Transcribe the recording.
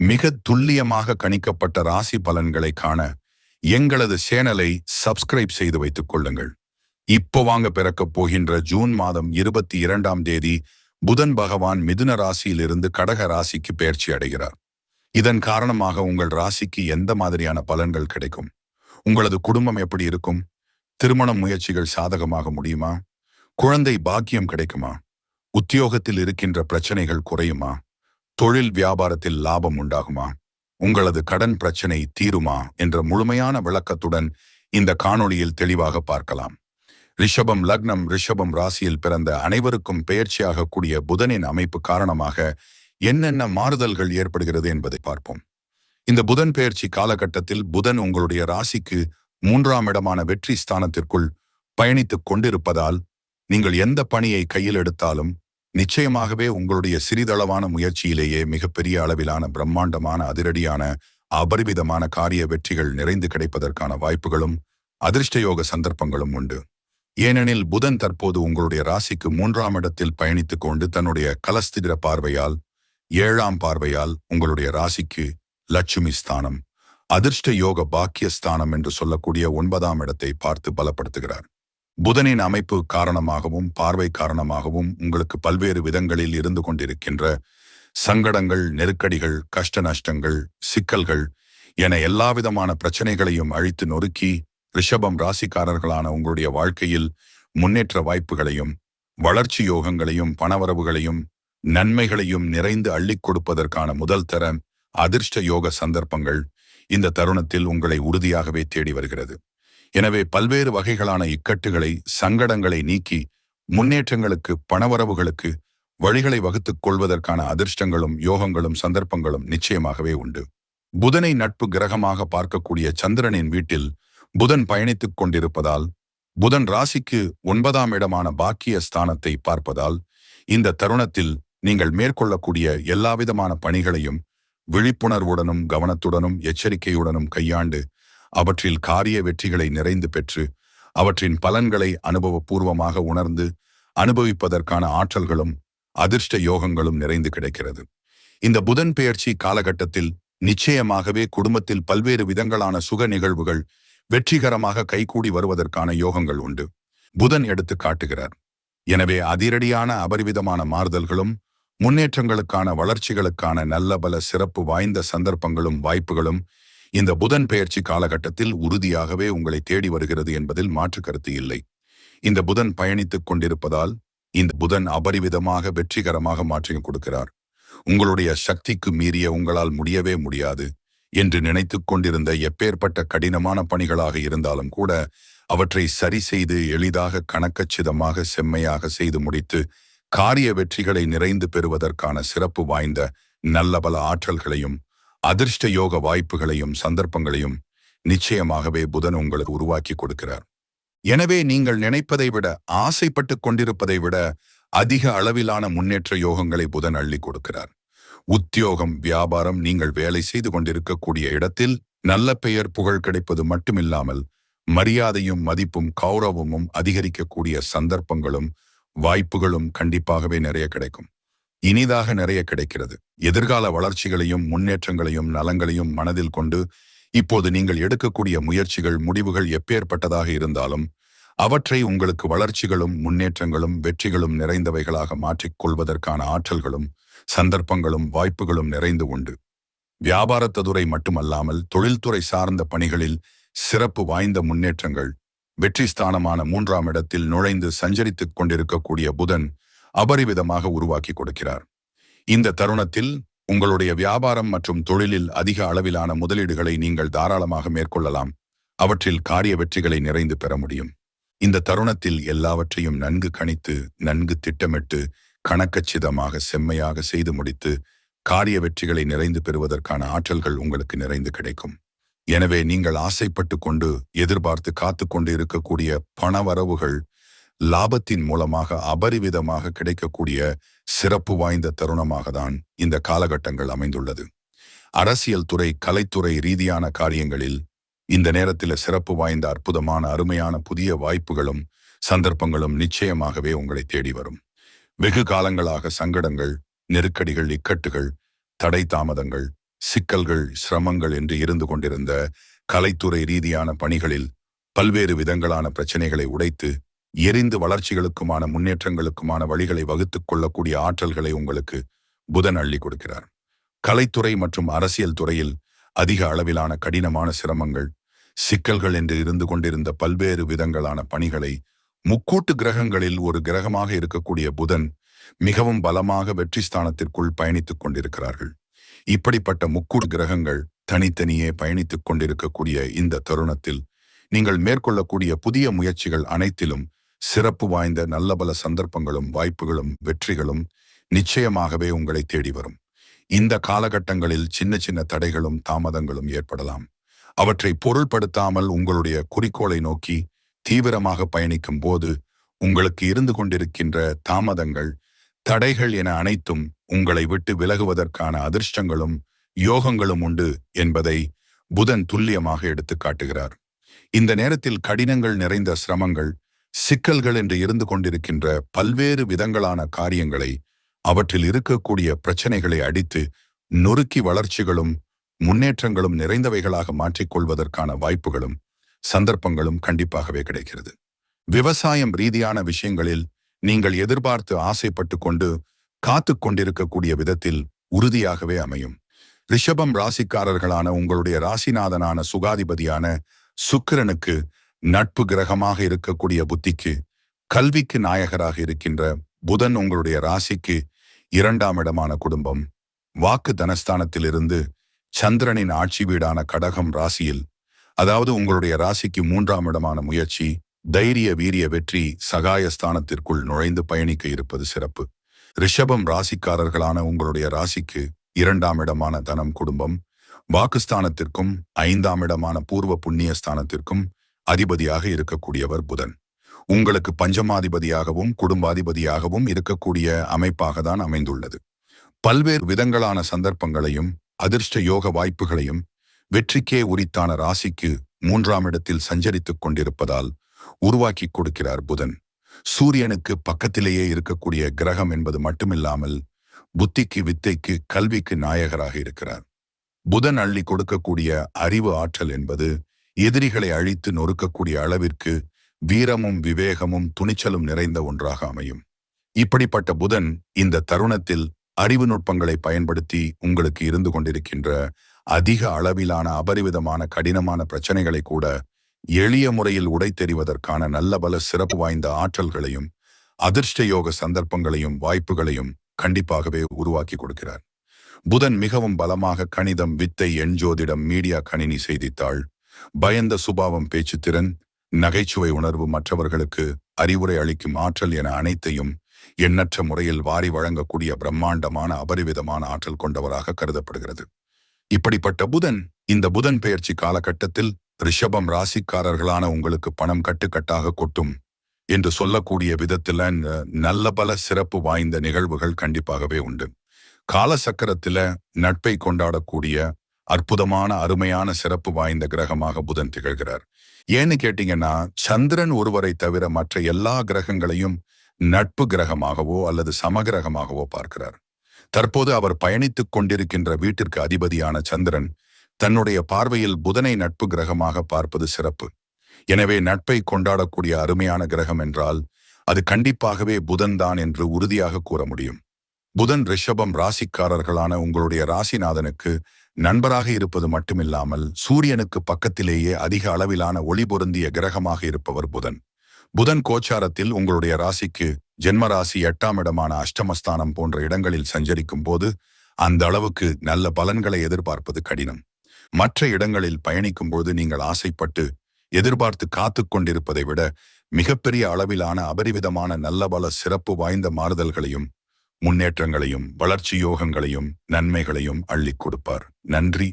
மிக துல்லியமாக கணிக்கப்பட்ட ராசி பலன்களை காண எங்களது சேனலை சப்ஸ்கிரைப் செய்து வைத்துக் கொள்ளுங்கள். இப்போ வாங்க பிறக்கப் போகின்ற ஜூன் மாதம் இருபத்தி இரண்டாம் தேதி புதன் பகவான் மிதுன ராசியிலிருந்து கடக ராசிக்கு பயிற்சி அடைகிறார். இதன் காரணமாக உங்கள் ராசிக்கு எந்த மாதிரியான பலன்கள் கிடைக்கும்? உங்களது குடும்பம் எப்படி இருக்கும்? திருமண முயற்சிகள் சாதகமாக முடியுமா? குழந்தை பாக்கியம் கிடைக்குமா? உத்தியோகத்தில் இருக்கின்ற பிரச்சனைகள் குறையுமா? தொழில் வியாபாரத்தில் லாபம் உண்டாகுமா? உங்களது கடன் பிரச்சனை தீருமா? என்ற முழுமையான விளக்கத்துடன் இந்த காணொளியில் தெளிவாக பார்க்கலாம். ரிஷபம் லக்னம் ரிஷபம் ராசியில் பிறந்த அனைவருக்கும் பெயர்ச்சியாக கூடிய புதனின் அமைப்பு காரணமாக என்னென்ன மாறுதல்கள் ஏற்படுகிறது என்பதை பார்ப்போம். இந்த புதன் பெயர்ச்சி காலகட்டத்தில் புதன் உங்களுடைய ராசிக்கு மூன்றாம் இடமான வெற்றி ஸ்தானத்திற்குள் பயணித்துக் கொண்டிருப்பதால் நீங்கள் எந்த பணியை கையில் எடுத்தாலும் நிச்சயமாகவே உங்களுடைய சிறிதளவான முயற்சியிலேயே மிகப்பெரிய அளவிலான பிரம்மாண்டமான அதிரடியான அபரிவிதமான காரிய வெற்றிகள் நிறைந்து கிடைப்பதற்கான வாய்ப்புகளும் அதிர்ஷ்டயோக சந்தர்ப்பங்களும் உண்டு. ஏனெனில் புதன் தற்போது உங்களுடைய ராசிக்கு மூன்றாம் இடத்தில் பயணித்துக் கொண்டு தன்னுடைய கலஸ்திர பார்வையால் ஏழாம் பார்வையால் உங்களுடைய ராசிக்கு லட்சுமி ஸ்தானம் அதிர்ஷ்ட யோக பாக்கியஸ்தானம் என்று சொல்லக்கூடிய ஒன்பதாம் இடத்தை பார்த்து பலப்படுத்துகிறார். புதனின் அமைப்பு காரணமாகவும் பார்வை காரணமாகவும் உங்களுக்கு பல்வேறு விதங்களில் இருந்து கொண்டிருக்கின்ற சங்கடங்கள் நெருக்கடிகள் கஷ்ட நஷ்டங்கள் சிக்கல்கள் என எல்லாவிதமான பிரச்சனைகளையும் அழித்து நொறுக்கி ரிஷபம் ராசிக்காரர்களான உங்களுடைய வாழ்க்கையில் முன்னேற்ற வாய்ப்புகளையும் வளர்ச்சி யோகங்களையும் பணவரவுகளையும் நன்மைகளையும் நிறைந்து அள்ளிக் கொடுப்பதற்கான முதல் தர அதிர்ஷ்ட யோக சந்தர்ப்பங்கள் இந்த தருணத்தில் உங்களை உறுதியாகவே தேடி வருகிறது. எனவே பல்வேறு வகைகளான இக்கட்டுகளை சங்கடங்களை நீக்கி முன்னேற்றங்களுக்கு பணவரவுகளுக்கு வழிகளை வகுத்துக் கொள்வதற்கான அதிர்ஷ்டங்களும் யோகங்களும் சந்தர்ப்பங்களும் நிச்சயமாகவே உண்டு. புதனை நட்பு கிரகமாக பார்க்கக்கூடிய சந்திரனின் வீட்டில் புதன் பயணித்துக் கொண்டிருப்பதால் புதன் ராசிக்கு ஒன்பதாம் இடமான பாக்கிய ஸ்தானத்தை பார்ப்பதால் இந்த தருணத்தில் நீங்கள் மேற்கொள்ளக்கூடிய எல்லாவிதமான பணிகளையும் விழிப்புணர்வுடனும் கவனத்துடனும் எச்சரிக்கையுடனும் கையாண்டு அவற்றில் காரிய வெற்றிகளை நிறைந்து பெற்று அவற்றின் பலன்களை அனுபவபூர்வமாக உணர்ந்து அனுபவிப்பதற்கான ஆற்றல்களும் அதிர்ஷ்ட யோகங்களும் நிறைந்து கிடைக்கிறது. இந்த புதன் பெயர்ச்சி காலகட்டத்தில் நிச்சயமாகவே குடும்பத்தில் பல்வேறு விதங்களான சுக நிகழ்வுகள் வெற்றிகரமாக கைகூடி வருவதற்கான யோகங்கள் உண்டு. புதன் எடுத்து காட்டுகிறார். எனவே அதிரடியான அபரிவிதமான மாறுதல்களும் முன்னேற்றங்களுக்கான வளர்ச்சிகளுக்கான நல்ல பல சிறப்பு வாய்ந்த சந்தர்ப்பங்களும் வாய்ப்புகளும் இந்த புதன் பெயர்ச்சி காலகட்டத்தில் உறுதியாகவே உங்களை தேடி வருகிறது என்பதில் மாற்று கருத்து இல்லை. இந்த புதன் பயணித்துக் கொண்டிருப்பதால் இந்த புதன் அபரிவிதமாக வெற்றிகரமாக மாற்றி கொடுக்கிறார். உங்களுடைய சக்திக்கு மீறிய உங்களால் முடியவே முடியாது என்று நினைத்துக் கொண்டிருந்த எப்பேற்பட்ட கடினமான பணிகளாக இருந்தாலும் கூட அவற்றை சரி செய்து எளிதாக கணக்கச்சிதமாக செம்மையாக செய்து முடித்து காரிய வெற்றிகளை நிறைந்து பெறுவதற்கான சிறப்பு வாய்ந்த நல்ல பல ஆற்றல்களையும் அதிர்ஷ்ட யோக வாய்ப்புகளையும் சந்தர்ப்பங்களையும் நிச்சயமாகவே புதன் உங்களுக்கு உருவாக்கி கொடுக்கிறார். எனவே நீங்கள் நினைப்பதை விட ஆசைப்பட்டு கொண்டிருப்பதை விட அதிக அளவிலான முன்னேற்ற யோகங்களை புதன் அள்ளி கொடுக்கிறார். உத்தியோகம் வியாபாரம் நீங்கள் வேலை செய்து கொண்டிருக்கக்கூடிய இடத்தில் நல்ல பெயர் புகழ் கிடைப்பது மட்டுமில்லாமல் மரியாதையும் மதிப்பும் கௌரவமும் அதிகரிக்கக்கூடிய சந்தர்ப்பங்களும் வாய்ப்புகளும் கண்டிப்பாகவே நிறைய கிடைக்கும். இனிதாக நிறைய கிடைக்கிறது. எதிர்கால வளர்ச்சிகளையும் முன்னேற்றங்களையும் நலங்களையும் மனதில் கொண்டு இப்போது நீங்கள் எடுக்கக்கூடிய முயற்சிகள் முடிவுகள் எப்பேற்பட்டதாக இருந்தாலும் அவற்றை உங்களுக்கு வளர்ச்சிகளும் முன்னேற்றங்களும் வெற்றிகளும் நிறைந்தவைகளாக மாற்றிக்கொள்வதற்கான ஆற்றல்களும் சந்தர்ப்பங்களும் வாய்ப்புகளும் நிறைந்து உண்டு. வியாபாரத்துறை மட்டுமல்லாமல் தொழில்துறை சார்ந்த பணிகளில் சிறப்பு வாய்ந்த முன்னேற்றங்கள் வெற்றி ஸ்தானமான மூன்றாம் இடத்தில் நுழைந்து சஞ்சரித்துக் கொண்டிருக்கக்கூடிய புதன் அபரிவிதமாக உருவாக்கி கொடுக்கிறார். இந்த தருணத்தில் உங்களுடைய வியாபாரம் மற்றும் தொழிலில் அதிக அளவிலான முதலீடுகளை நீங்கள் தாராளமாக மேற்கொள்ளலாம். அவற்றில் காரிய வெற்றிகளை நிறைந்து பெற முடியும். இந்த தருணத்தில் எல்லாவற்றையும் நன்கு கணித்து நன்கு திட்டமிட்டு கணக்கச்சிதமாக செம்மையாக செய்து முடித்து காரிய வெற்றிகளை நிறைந்து பெறுவதற்கான ஆற்றல்கள் உங்களுக்கு நிறைந்து கிடைக்கும். எனவே நீங்கள் ஆசைப்பட்டு கொண்டு எதிர்பார்த்து காத்து கொண்டு இருக்கக்கூடிய பணவரவுகள் லாபத்தின் மூலமாக அபரிவிதமாக கிடைக்கக்கூடிய சிறப்பு வாய்ந்த தருணமாக தான் இந்த காலகட்டங்கள் அமைந்துள்ளது. அரசியல் துறை கலைத்துறை ரீதியான காரியங்களில் இந்த நேரத்தில் சிறப்பு வாய்ந்த அற்புதமான அருமையான புதிய வாய்ப்புகளும் சந்தர்ப்பங்களும் நிச்சயமாகவே உங்களை தேடி வரும். வெகு காலங்களாக சங்கடங்கள் நெருக்கடிகள் இக்கட்டுகள் தடை தாமதங்கள் சிக்கல்கள் சிரமங்கள் என்று இருந்து கொண்டிருந்த கலைத்துறை ரீதியான பணிகளில் பல்வேறு விதங்களான பிரச்சனைகளை உடைத்து எரிந்து வளர்ச்சிகளுக்குமான முன்னேற்றங்களுக்குமான வழிகளை வகுத்துக் கொள்ளக்கூடிய ஆற்றல்களை உங்களுக்கு புதன் அள்ளி கொடுக்கிறார். கலைத்துறை மற்றும் அரசியல் துறையில் அதிக அளவிலான கடினமான சிரமங்கள் சிக்கல்கள் என்று இருந்து கொண்டிருந்த பல்வேறு விதங்களான பணிகளை முக்கூட்டு கிரகங்களில் ஒரு கிரகமாக இருக்கக்கூடிய புதன் மிகவும் பலமாக வெற்றி ஸ்தானத்திற்குள் பயணித்துக் கொண்டிருக்கிறார்கள். இப்படிப்பட்ட முக்கூட்டு கிரகங்கள் தனித்தனியே பயணித்துக் கொண்டிருக்கக்கூடிய இந்த தருணத்தில் நீங்கள் மேற்கொள்ளக்கூடிய புதிய முயற்சிகள் அனைத்திலும் சிறப்பு வாய்ந்த நல்ல பல சந்தர்ப்பங்களும் வாய்ப்புகளும் வெற்றிகளும் நிச்சயமாகவே உங்களை தேடி வரும். இந்த காலகட்டங்களில் சின்ன சின்ன தடைகளும் தாமதங்களும் ஏற்படலாம். அவற்றை பொருள்படுத்தாமல் உங்களுடைய குறிக்கோளை நோக்கி தீவிரமாக பயணிக்கும் போது உங்களுக்கு இருந்து கொண்டிருக்கின்ற தாமதங்கள் தடைகள் என அனைத்தும் உங்களை விட்டு விலகுவதற்கான அதிர்ஷ்டங்களும் யோகங்களும் உண்டு என்பதை புதன் துல்லியமாக எடுத்து காட்டுகிறார் இந்த நேரத்தில் கடினங்கள் நிறைந்த சிரமங்கள் சிக்கல்கள் என்று இருந்து கொண்டிருக்கின்ற பல்வேறு விதங்களான காரியங்களை அவற்றில் இருக்கக்கூடிய பிரச்சனைகளை அடித்து நொறுக்கி வளர்ச்சிகளும் முன்னேற்றங்களும் நிறைந்தவைகளாக மாற்றிக்கொள்வதற்கான வாய்ப்புகளும் சந்தர்ப்பங்களும் கண்டிப்பாகவே கிடைக்கிறது. விவசாயம் ரீதியான விஷயங்களில் நீங்கள் எதிர்பார்த்து ஆசைப்பட்டு கொண்டு காத்து கொண்டிருக்கக்கூடிய விதத்தில் உறுதியாகவே அமையும். ரிஷபம் ராசிக்காரர்களான உங்களுடைய ராசிநாதனான சுகாதிபதியான சுக்கிரனுக்கு நட்பு கிரகமாக இருக்கக்கூடிய புத்திக்கு கல்விக்கு நாயகராக இருக்கின்ற புதன் உங்களுடைய ராசிக்கு இரண்டாம் இடமான குடும்பம். வாக்கு தனஸ்தானத்திலிருந்து சந்திரனின் ஆட்சி வீடான கடகம் ராசியில் அதாவது உங்களுடைய ராசிக்கு மூன்றாம் இடமான முயற்சி தைரிய வீரிய வெற்றி சகாயஸ்தானத்திற்குள் நுழைந்து பயணிக்க இருப்பது சிறப்பு. ரிஷபம் ராசிக்காரர்களான உங்களுடைய ராசிக்கு இரண்டாம் இடமான தனம் குடும்பம். வாக்குஸ்தானத்திற்கும் ஐந்தாம் இடமான பூர்வ புண்ணிய ஸ்தானத்திற்கும் அதிபதியாக இருக்கக்கூடியவர் புதன். உங்களுக்கு பஞ்சமாதிபதியாகவும் குடும்பாதிபதியாகவும் இருக்கக்கூடிய அமைப்பாக தான் அமைந்துள்ளது. பல்வேறு விதங்களான சந்தர்ப்பங்களையும் அதிர்ஷ்ட யோக வாய்ப்புகளையும் வெற்றிக்கே உரித்தான ராசிக்கு மூன்றாம் இடத்தில் சஞ்சரித்துக் கொண்டிருப்பதால் உருவாக்கி கொடுக்கிறார் புதன். சூரியனுக்கு பக்கத்திலேயே இருக்கக்கூடிய கிரகம் என்பது மட்டுமில்லாமல் புத்திக்கு வித்தைக்கு கல்விக்கு நாயகராக இருக்கிறார். புதன் அள்ளி கொடுக்கக்கூடிய அறிவு ஆற்றல் என்பது எதிரிகளை அழித்து நொறுக்கக்கூடிய அளவிற்கு வீரமும் விவேகமும் துணிச்சலும் நிறைந்த ஒன்றாக அமையும். இப்படிப்பட்ட புதன் இந்த தருணத்தில் அறிவு நுட்பங்களை பயன்படுத்தி உங்களுக்கு இருந்து கொண்டிருக்கின்ற அதிக அளவிலான அபரிவிதமான கடினமான பிரச்சனைகளை கூட எளிய முறையில் உடைத்தெறிவதற்கான நல்ல பல சிறப்பு வாய்ந்த ஆற்றல்களையும் அதிர்ஷ்ட யோக சந்தர்ப்பங்களையும் வாய்ப்புகளையும் கண்டிப்பாகவே உருவாக்கி கொடுக்கிறார். புதன் மிகவும் பலமாக கணிதம் வித்தை எண்ஜோதிடம் மீடியா கணினி செய்தித்தாள் பயந்த சுபாவம் பேச்சுத்திறன் நகைச்சுவை உணர்வு மற்றவர்களுக்கு அறிவுரை அளிக்கும் ஆற்றல் என அனைத்தையும் எண்ணற்ற முறையில் வாரி வழங்கக்கூடிய பிரம்மாண்டமான அபரிவிதமான ஆற்றல் கொண்டவராக கருதப்படுகிறது. இப்படிப்பட்ட புதன் இந்த புதன் பெயர்ச்சி காலகட்டத்தில் ரிஷபம் ராசிக்காரர்களான உங்களுக்கு பணம் கட்டுக்கட்டாக கொட்டும் என்று சொல்லக்கூடிய விதத்தில் நல்ல பல சிறப்பு வாய்ந்த நிகழ்வுகள் கண்டிப்பாகவே உண்டு. காலசக்கரத்தில் நட்பை கொண்டாடக்கூடிய அற்புதமான அருமையான சிறப்பு வாய்ந்த கிரகமாக புதன் திகழ்கிறார். ஏன்னு கேட்டீங்கன்னா சந்திரன் ஒருவரை தவிர மற்ற எல்லா கிரகங்களையும் நட்பு கிரகமாகவோ அல்லது சமகிரகமாகவோ பார்க்கிறார். தற்போது அவர் பயணித்துக் கொண்டிருக்கின்ற வீட்டிற்கு அதிபதியான சந்திரன் தன்னுடைய பார்வையில் புதனை நட்பு கிரகமாக பார்ப்பது சிறப்பு. எனவே நட்பை கொண்டாடக்கூடிய அருமையான கிரகம் என்றால் அது கண்டிப்பாகவே புதன் தான் என்று உறுதியாக கூற முடியும். புதன் ரிஷபம் ராசிக்காரர்களான உங்களுடைய ராசிநாதனுக்கு நண்பராக இருப்பது மட்டுமில்லாமல் சூரியனுக்கு பக்கத்திலேயே அதிக அளவிலான ஒளி பொருந்திய கிரகமாக இருப்பவர் புதன். புதன் கோச்சாரத்தில் உங்களுடைய ராசிக்கு ஜென்ம ராசி எட்டாம் இடமான அஷ்டமஸ்தானம் போன்ற இடங்களில் சஞ்சரிக்கும் போது அந்த அளவுக்கு நல்ல பலன்களை எதிர்பார்ப்பது கடினம். மற்ற இடங்களில் பயணிக்கும் போது நீங்கள் ஆசைப்பட்டு எதிர்பார்த்து காத்து கொண்டிருப்பதை விட மிகப்பெரிய அளவிலான அபரிவிதமான நல்ல பல சிறப்பு வாய்ந்த மாறுதல்களையும் முன்னேற்றங்களையும் வளர்ச்சி யோகங்களையும் நன்மைகளையும் அள்ளிக் கொடுப்பார். நன்றி.